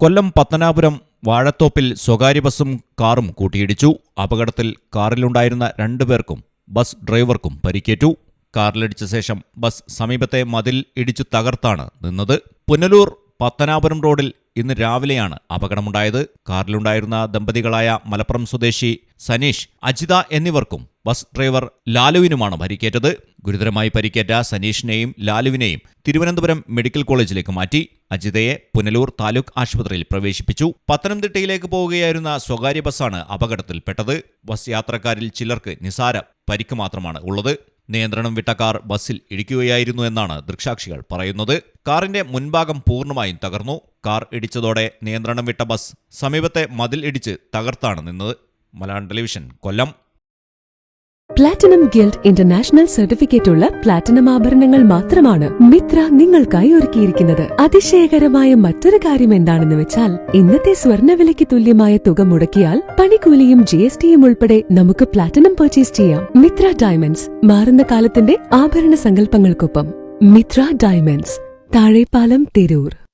കൊല്ലം പത്തനാപുരം വാഴത്തോപ്പിൽ സ്വകാര്യ ബസും കാറും കൂട്ടിയിടിച്ചു. അപകടത്തിൽ കാറിലുണ്ടായിരുന്ന രണ്ടുപേർക്കും ബസ് ഡ്രൈവർക്കും പരിക്കേറ്റു. കാറിലിടിച്ച ശേഷം ബസ് സമീപത്തെ മതിൽ ഇടിച്ചു തകർത്താണ് നിന്നത്. പുനലൂർ പത്തനാപുരം റോഡിൽ ഇന്ന് രാവിലെയാണ് അപകടമുണ്ടായത്. കാറിലുണ്ടായിരുന്ന ദമ്പതികളായ മലപ്പുറം സ്വദേശി സനീഷ് അജിത എന്നിവർക്കും ബസ് ഡ്രൈവർ ലാലുവിനുമാണ് പരിക്കേറ്റത്. ഗുരുതരമായി പരിക്കേറ്റ സനീഷിനെയും ലാലുവിനെയും തിരുവനന്തപുരം മെഡിക്കൽ കോളേജിലേക്ക് മാറ്റി. അജിതയെ പുനലൂർ താലൂക്ക് ആശുപത്രിയിൽ പ്രവേശിപ്പിച്ചു. പത്തനംതിട്ടയിലേക്ക് പോവുകയായിരുന്ന സ്വകാര്യ ബസ്സാണ് അപകടത്തിൽപ്പെട്ടത്. ബസ് യാത്രക്കാരിൽ ചിലർക്ക് നിസാര പരിക്ക് മാത്രമാണ് ഉള്ളത്. നിയന്ത്രണം വിട്ട കാർ ബസ്സിൽ ഇടിക്കുകയായിരുന്നു എന്നാണ് ദൃക്സാക്ഷികൾ പറയുന്നത്. കാറിന്റെ മുൻഭാഗം പൂർണമായും തകർന്നു. കാർ ഇടിച്ചതോടെ നിയന്ത്രണം വിട്ട ബസ് സമീപത്തെ മതിൽ ഇടിച്ച് തകർത്താണ് നിന്നത്. Malayalam television Kollam. Platinum guild international certificate ഉള്ള പ്ലാറ്റിനം ആഭരണങ്ങൾ മാത്രമാണ് മിത്ര നിങ്ങൾക്കായി ഒരുക്കിയിരിക്കുന്നത്. അതിശയകരമായ മറ്റൊരു കാര്യം എന്താണെന്ന് വെച്ചാൽ ഇന്നത്തെ സ്വർണവിലയ്ക്ക് തുല്യമായ തുക മുടക്കിയാൽ പണിക്കൂലിയും ജി എസ് ടിയും ഉൾപ്പെടെ നമുക്ക് പ്ലാറ്റിനം പർച്ചേസ് ചെയ്യാം. മിത്ര ഡയമണ്ട്സ് മാറുന്ന കാലത്തിന്റെ ആഭരണ സങ്കല്പങ്ങൾക്കൊപ്പം. മിത്ര ഡയമണ്ട്സ് താഴെപ്പാലം തിരൂർ.